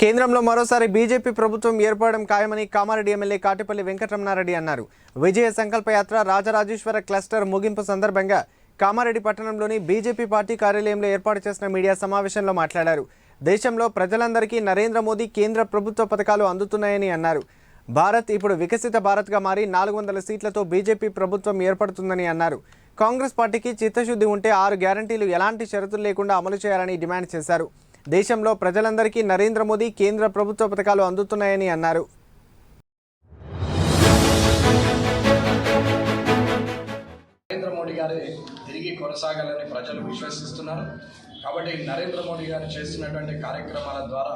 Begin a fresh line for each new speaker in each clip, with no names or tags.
కేంద్రంలో మరోసారి బీజేపీ ప్రభుత్వం ఏర్పడడం ఖాయమని కామారెడ్డి ఎమ్మెల్యే కాటిపల్లి వెంకటరమణారెడ్డి అన్నారు. విజయ సంకల్పయాత్ర రాజరాజేశ్వర క్లస్టర్ ముగింపు సందర్భంగా కామారెడ్డి పట్టణంలోని బీజేపీ పార్టీ కార్యాలయంలో ఏర్పాటు చేసిన మీడియా సమావేశంలో మాట్లాడారు. దేశంలో ప్రజలందరికీ నరేంద్ర మోదీ కేంద్ర ప్రభుత్వ పథకాలు అందుతున్నాయని అన్నారు. భారత్ ఇప్పుడు వికసిత భారత్గా మారి నాలుగు వందల సీట్లతో బీజేపీ ప్రభుత్వం ఏర్పడుతుందని అన్నారు. కాంగ్రెస్ పార్టీకి చిత్తశుద్ధి ఉంటే ఆరు గ్యారంటీలు ఎలాంటి షరతులు లేకుండా అమలు చేయాలని డిమాండ్ చేశారు. దేశంలో ప్రజలందరికీ నరేంద్ర మోదీ కేంద్ర ప్రభుత్వ పథకాలు అందుతున్నాయని అన్నారు.
నరేంద్ర మోడీ గారే తిరిగి కొనసాగాలని ప్రజలు విశ్వసిస్తున్నారు. కాబట్టి నరేంద్ర మోడీ గారు చేస్తున్నటువంటి కార్యక్రమాల ద్వారా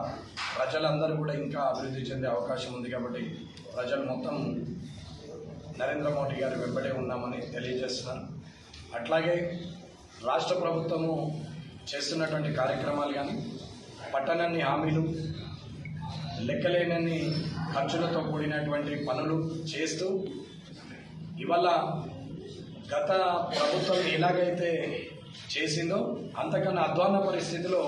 ప్రజలందరూ కూడా ఇంకా అభివృద్ధి చెందే అవకాశం ఉంది కాబట్టి ప్రజలు మొత్తం నరేంద్ర మోడీ గారు వెంబడే ఉన్నామని తెలియజేస్తున్నారు. అట్లాగే రాష్ట్ర ప్రభుత్వము చేస్తున్నటువంటి కార్యక్రమాలు కానీ పట్టణాన్ని హామీలు లెక్కలేనన్ని ఖర్చులతో కూడినటువంటి పనులు చేస్తూ ఇవాళ గత ప్రభుత్వం ఎలాగైతే చేసిందో అంతకన్నా అధ్వాన పరిస్థితిలో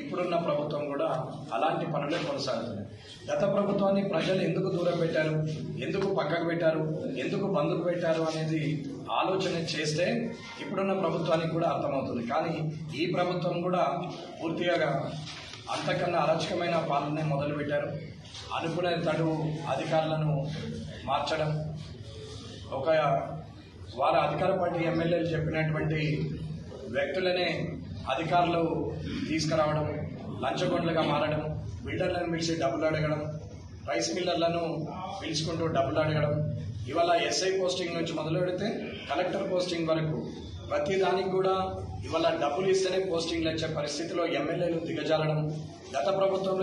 ఇప్పుడున్న ప్రభుత్వం కూడా అలాంటి పనులే కొనసాగుతుంది గత ప్రభుత్వాన్ని ప్రజలు ఎందుకు దూరం పెట్టారు? ఎందుకు పక్కకు పెట్టారు? ఎందుకు బంధుకు పెట్టారు అనేది ఆలోచన చేస్తే ఇప్పుడున్న ప్రభుత్వానికి కూడా అర్థమవుతుంది. కానీ ఈ ప్రభుత్వం కూడా పూర్తిగా అంతకన్నా అరచకమైన పాలనే మొదలుపెట్టారు. అనుకునే తడు అధికారులను మార్చడం ఒక వారి అధికార పార్టీ ఎమ్మెల్యేలు చెప్పినటువంటి వ్యక్తులనే అధికారులు తీసుకురావడం లంచగొండలుగా మారడం బిల్డర్లను పిలిచి డబ్బులు అడగడం రైస్ మిల్లర్లను పిలుచుకుంటూ డబ్బులు అడగడం. ఇవాళ ఎస్ఐ పోస్టింగ్ నుంచి మొదలు పెడితే కలెక్టర్ పోస్టింగ్ వరకు ప్రతి దానికి కూడా ఇవాళ డబ్బులు ఇస్తేనే పోస్టింగ్లు ఇచ్చే పరిస్థితిలో ఎమ్మెల్యేలు దిగజారడం. గత ప్రభుత్వంలో